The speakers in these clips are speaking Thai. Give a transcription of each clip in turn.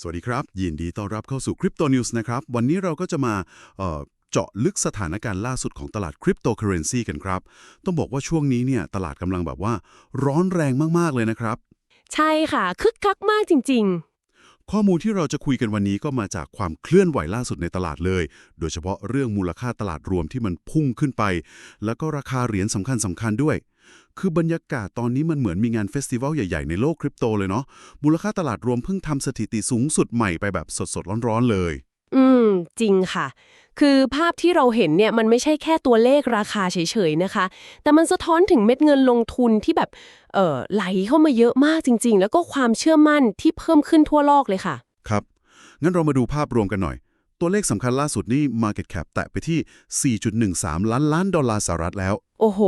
สวัสดีครับ ยินดีต้อนรับเข้าสู่คริปโตนิวส์นะครับ วันนี้เราก็จะมาเอ่อเจาะลึกสถานการณ์ล่าสุดของตลาดคริปโตเคอเรนซีกันครับ ต้องบอกว่าช่วงนี้เนี่ยตลาดกำลังแบบว่าร้อนแรงมาก ๆ เลยนะครับ ใช่ค่ะ คึกคักมากจริงข้อมูลที่เราจะคุยกันวันนี้ก็มาจากความเคลื่อนไหวล่าสุดในตลาดเลย โดยเฉพาะเรื่องมูลค่าตลาดรวมที่มันพุ่งขึ้นไป แล้วก็ราคาเหรียญสำคัญสคัญๆด้วย คือบรรยากาศตอนนี้มันเหมือนมีงานเฟสติวัลใหญ่ ๆ ในโลกคริปโตเลยเนาะมูลค่าตลาดรวมเพิ่งทำสถิติสูงสุดใหม่ไปแบบสดๆร้อนๆเลยๆอืม จริงค่ะ คือภาพที่เราเห็นเนี่ยมันไม่ใช่แค่ตัวเลขราคาเฉยๆนะคะ แต่มันสะท้อนถึงเม็ดเงินลงทุนที่แบบเอ่อไหลเข้ามาเยอะมากจริง ๆ แล้วก็ความเชื่อมั่นที่เพิ่มขึ้นทั่วโลกเลยค่ะ ครับ งั้นเรามาดูภาพรวมกันหน่อย ตัวเลขสำคัญล่าสุดนี่ Market Cap แตะไปที่ 4.13 ล้านล้านดอลลาร์สหรัฐแล้ว โอ้โห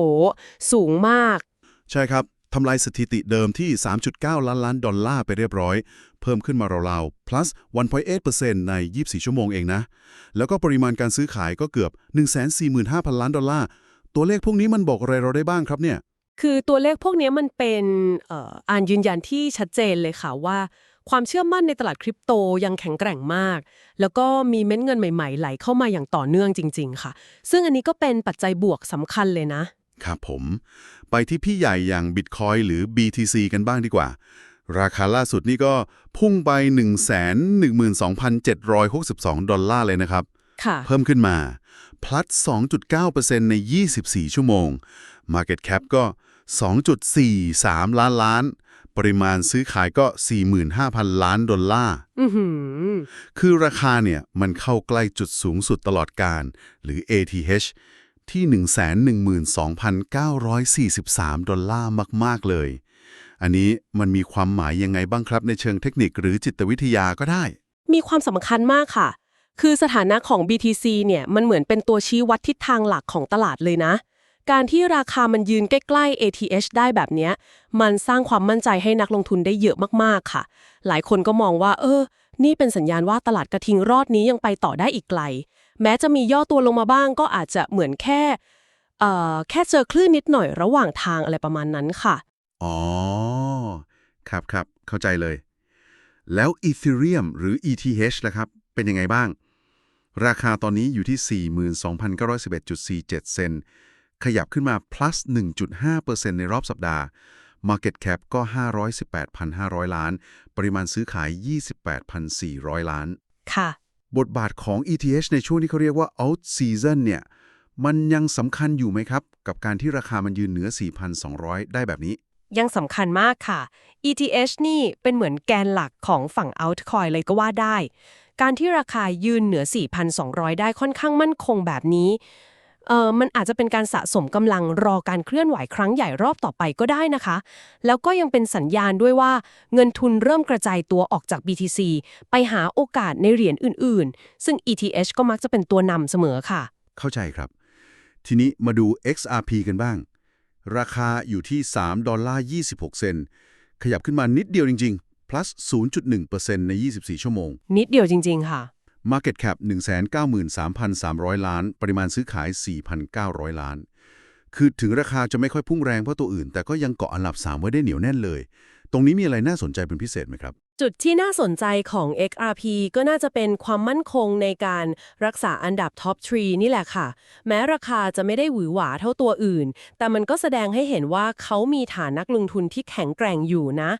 สูงมาก ใช่ครับทำลายสถิติเดิมที่ 3.9 ล้านล้านดอลลาร์ไปเรียบร้อย เพิ่มขึ้นมาราวๆ plus 1.8%ใน 24 ชั่วโมงเองนะ แล้วก็ปริมาณการซื้อขายก็เกือบ 145,000 ล้านดอลลาร์ ตัวเลขพวกนี้มันบอกอะไรเราได้บ้างครับเนี่ย คือตัวเลขพวกนี้มันเป็นเอ่ออ่านยืนยันที่ชัดเจนเลยค่ะว่า ความเชื่อมั่นในตลาดคริปโตยังแข็งแกร่งมาก แล้วก็มีเม็ดเงินใหม่ๆ ไหลเข้ามาอย่างต่อเนื่องจริง ๆ ค่ะ ซึ่งอันนี้ก็เป็นปัจจัยบวกสำคัญเลยนะ ครับผม ไปที่พี่ใหญ่อย่าง Bitcoin หรือ BTC กันบ้างดีกว่า ราคาล่าสุดนี่ก็พุ่งไป 112,762 ดอลลาร์เลยนะครับค่ะเพิ่มขึ้นมา plus 2.9%ใน 24 ชั่วโมง Market Cap ก็ 2.43 ล้านล้าน ปริมาณซื้อขายก็ 45,000 ล้านดอลลาร์อือหือคือราคาเนี่ยมันเข้าใกล้จุดสูงสุดตลอดการ หรือ ATH ที่ 112,943 ดอลลาร์มาก ๆ เลย อันนี้มันมีความหมายยังไงบ้างครับในเชิงเทคนิคหรือจิตวิทยาก็ได้ มีความสำคัญมากค่ะ คือสถานะของ BTC เนี่ยมันเหมือนเป็นตัวชี้วัดทิศทางหลักของตลาดเลยนะ การที่ราคามันยืนใกล้ๆ ATH ได้แบบนี้ มันสร้างความมั่นใจให้นักลงทุนได้เยอะมากๆค่ะ หลายคนก็มองว่า เออ นี่เป็นสัญญาณว่าตลาดกระทิงรอดนี้ยังไปต่อได้อีกไกล แม้จะมีย่อตัวลงมาบ้างก็อาจจะเหมือนแค่เอ่อแค่เจอคลื่นนิดหน่อยระหว่างทางอะไรประมาณนั้นค่ะ อ๋อ ครับครับ เข้าใจเลย แล้ว Ethereum หรือ ETH ล่ะครับ เป็นยังไงบ้าง ราคาตอนนี้อยู่ที่ 42,911.47 เซนต์ ขยับขึ้นมา plus 1.5%ในรอบสัปดาห์ Market Cap ก็ 518,500 ล้าน ปริมาณซื้อขาย 28,400 ล้าน ค่ะ บทบาทของ ETH ในช่วงที่เขาเรียกว่า out season เนี่ย มันยังสำคัญอยู่ไหมครับ กับการที่ราคามันยืนเหนือ 4,200 ได้แบบนี้ ยังสำคัญมากค่ะ ETH นี่เป็นเหมือนแกนหลักของฝั่ง altcoin เลยก็ว่าได้ การที่ราคายืนเหนือ 4,200 ได้ค่อนข้างมั่นคงแบบนี้ เออมันอาจจะเป็นการสะสมกำลังรอการเคลื่อนไหวครั้งใหญ่รอบต่อไปก็ได้นะคะ แล้วก็ยังเป็นสัญญาณด้วยว่าเงินทุนเริ่มกระจายตัวออกจาก BTC ไปหาโอกาสในเหรียญอื่น ๆ ซึ่ง ETH ก็มักจะเป็นตัวนำเสมอค่ะ เข้าใจครับ ทีนี้มาดู XRP กันบ้าง ราคาอยู่ที่3ดอลลาร์26 เซนต์ขยับขึ้นมานิดเดียวจริง ๆ plus 0.1%ใน 24 ชั่วโมง นิดเดียวจริง ๆ ค่ะ Market Cap 193,300 ล้าน ปริมาณซื้อขาย 4,900 ล้าน คือถึงราคาจะไม่ค่อยพุ่งแรงเพราะตัวอื่น แต่ก็ยังเกาะอันดับ 3 ไว้ได้เหนียวแน่นเลย ตรงนี้มีอะไรน่าสนใจเป็นพิเศษไหมครับ จุดที่น่าสนใจของ XRP ก็น่าจะเป็นความมั่นคงในการรักษาอันดับท็อปทรีนี่แหละค่ะ แม้ราคาจะไม่ได้หวือหวาเท่าตัวอื่น แต่มันก็แสดงให้เห็นว่าเขามีฐานนักลงทุนที่แข็งแกร่งอยู่นะ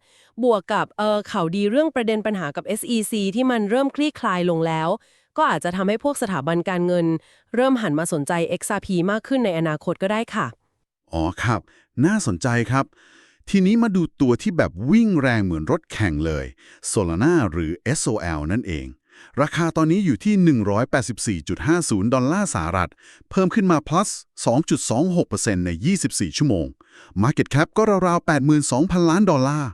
บวกกับเออข่าวดีเรื่องประเด็นปัญหากับ SEC ที่มันเริ่มคลี่คลายลงแล้ว ก็อาจจะทำให้พวกสถาบันการเงิน เริ่มหันมาสนใจ XRP มากขึ้นในอนาคตก็ได้ค่ะ อ๋อครับ น่าสนใจครับ ทีนี้มาดูตัวที่แบบวิ่งแรงเหมือนรถแข่งเลย Solana หรือ SOL นั่นเอง ราคาตอนนี้อยู่ที่ 184.50 ดอลลาร์สหรัฐ เพิ่มขึ้นมา plus 2.26%ใน 24 ชั่วโมง Market Cap ก็ราวๆ 82,000 ล้านดอลลาร์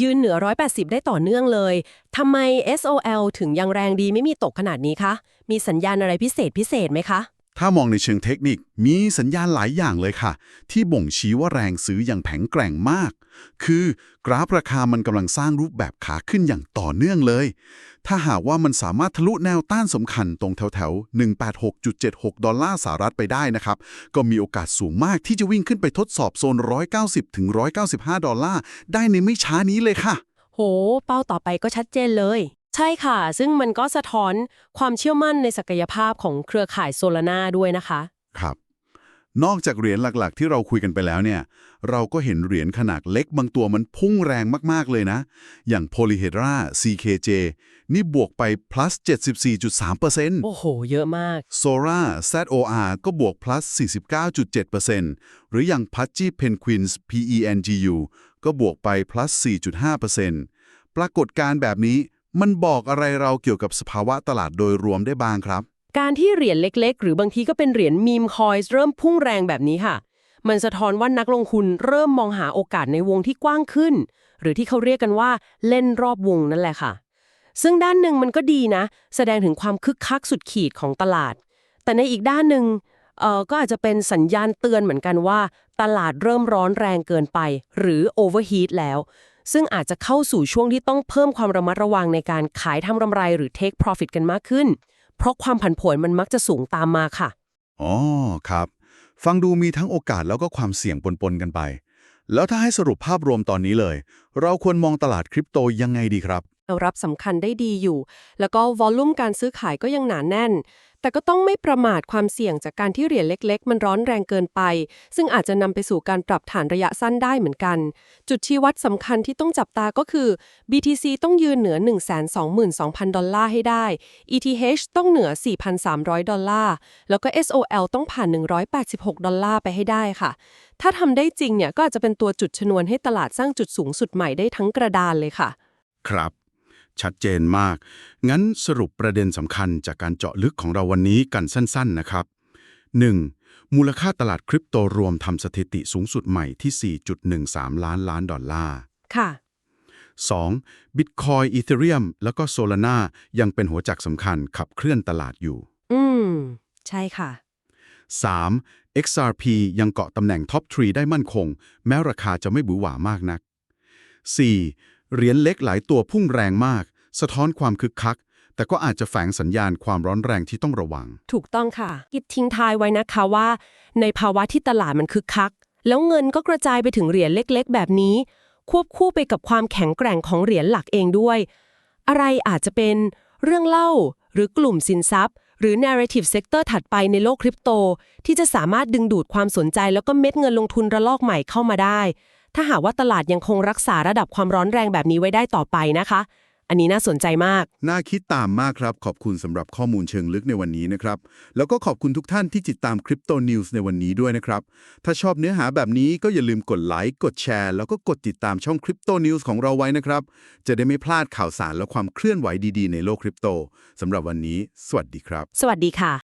ยืนเหนือ 180 ได้ต่อเนื่องเลย ทำไม SOL ถึงยังแรงดีไม่มีตกขนาดนี้คะ มีสัญญาณอะไรพิเศษพิเศษไหมคะ ถ้ามองในเชิงเทคนิคมีสัญญาณหลายอย่างเลยค่ะ ที่บ่งชี้ว่าแรงซื้ออย่างแข็งแกร่งมาก คือกราฟราคามันกำลังสร้างรูปแบบขาขึ้นอย่างต่อเนื่องเลย ถ้าหากว่ามันสามารถทะลุแนวต้านสำคัญตรงแถวๆ186.76 ดอลลาร์สหรัฐไปได้นะครับ ก็มีโอกาสสูงมากที่จะวิ่งขึ้นไปทดสอบโซน 190ถึง195 ดอลลาร์ได้ในไม่ช้านี้เลยค่ะ โห เป้าต่อไปก็ชัดเจนเลย ใช่ค่ะ ซึ่งมันก็สะท้อนความเชื่อมั่นในศักยภาพของเครือข่ายโซลาร่าด้วยนะคะ ครับ นอกจากเหรียญหลักๆ ที่เราคุยกันไปแล้วเนี่ย เราก็เห็นเหรียญขนาดเล็กบางตัวมันพุ่งแรงมากๆเลยนะ อย่าง Polyhedra CKJ นี่บวกไป plus 74.3%โอ้โห เยอะมาก Sora ZOR ก็บวก plus 49.7%หรืออย่าง Pudgy Penguins PENGU ก็บวกไป plus 4.5%ปรากฏการณ์แบบนี้ มันบอกอะไรเราเกี่ยวกับสภาวะตลาดโดยรวมได้บ้างครับ การที่เหรียญเล็กๆ หรือบางทีก็เป็นเหรียญมีมคอยส์เริ่มพุ่งแรงแบบนี้ค่ะ มันสะท้อนว่านักลงทุนเริ่มมองหาโอกาสในวงที่กว้างขึ้น หรือที่เขาเรียกกันว่าเล่นรอบวงนั่นแหละค่ะ ซึ่งด้านหนึ่งมันก็ดีนะ แสดงถึงความคึกคักสุดขีดของตลาด แต่ในอีกด้านหนึ่งเอ่อก็อาจจะเป็นสัญญาณเตือนเหมือนกันว่า ตลาดเริ่มร้อนแรงเกินไป หรือโอเวอร์ฮีทแล้ว ซึ่งอาจจะเข้าสู่ช่วงที่ต้องเพิ่มความระมัดระวังในการขายทำกำไรหรือ take profit กันมากขึ้น เพราะความผันผวนมันมักจะสูงตามมาค่ะ อ๋อครับ ฟังดูมีทั้งโอกาสแล้วก็ความเสี่ยงปนๆกันไป แล้วถ้าให้สรุปภาพรวมตอนนี้เลย เราควรมองตลาดคริปโตยังไงดีครับ รับสำคัญได้ดีอยู่ แล้วก็วอลลุ่มการซื้อขายก็ยังหนาแน่น แต่ก็ต้องไม่ประมาทความเสี่ยงจากการที่เหรียญเล็ก ๆ มันร้อนแรงเกินไป ซึ่งอาจจะนำไปสู่การปรับฐานระยะสั้นได้เหมือนกัน จุดชี้วัดสำคัญที่ต้องจับตาก็คือ BTC ต้องยืนเหนือ 122,000 ดอลลาร์ให้ได้ ETH ต้องเหนือ 4,300 ดอลลาร์ แล้วก็ SOL ต้องผ่าน 186 ดอลลาร์ไปให้ได้ค่ะ ถ้าทำได้จริงเนี่ยก็อาจจะเป็นตัวจุดชนวนให้ตลาดสร้างจุดสูงสุดใหม่ได้ทั้งกระดานเลยค่ะ ครับ ชัดเจนมาก งั้นสรุปประเด็นสำคัญจากการเจาะลึกของเราวันนี้กันสั้น ๆ นะครับ 1. มูลค่าตลาดคริปโตรวมทำสถิติสูงสุดใหม่ที่ 4.13 ล้านล้านดอลลาร์ ค่ะ 2. Bitcoin Ethereum แล้วก็ Solana ยังเป็นหัวจักสำคัญขับเคลื่อนตลาดอยู่ อืม ใช่ค่ะ 3. XRP ยังเกาะตำแหน่งท็อป3ได้มั่นคง แม้ราคาจะไม่บือหวามากนัก 4. เหรียญเล็กหลายตัวพุ่งแรงมาก สะท้อนความคึกคัก แต่ก็อาจจะแฝงสัญญาณความร้อนแรงที่ต้องระวัง ถูกต้องค่ะกิดทิ้งทายไว้นะคะว่า ในภาวะที่ตลาดมันคึกคัก แล้วเงินก็กระจายไปถึงเหรียญเล็กๆ แบบนี้ ควบคู่ไปกับความแข็งแกร่งของเหรียญหลักเองด้วย อะไรอาจจะเป็นเรื่องเล่าหรือกลุ่มสินทรัพย์ หรือ narrative sector ถัดไปในโลกคริปโต ที่จะสามารถดึงดูดความสนใจแล้วก็เม็ดเงินลงทุนระลอกใหม่เข้ามาได้ ถ้าหากว่าตลาดยังคงรักษาระดับความร้อนแรงแบบนี้ไว้ได้ต่อไปนะคะ อันนี้น่าสนใจมาก น่าคิดตามมากครับ ขอบคุณสำหรับข้อมูลเชิงลึกในวันนี้นะครับ แล้วก็ขอบคุณทุกท่านที่ติดตาม Crypto News ในวันนี้ด้วยนะครับ ถ้าชอบเนื้อหาแบบนี้ก็อย่าลืมกดไลค์กดแชร์ แล้วก็กดติดตามช่อง Crypto News ของเราไว้นะครับ จะได้ไม่พลาดข่าวสารและความเคลื่อนไหวดีๆในโลกคริปโตสำหรับวันนี้ สวัสดีครับ สวัสดีค่ะ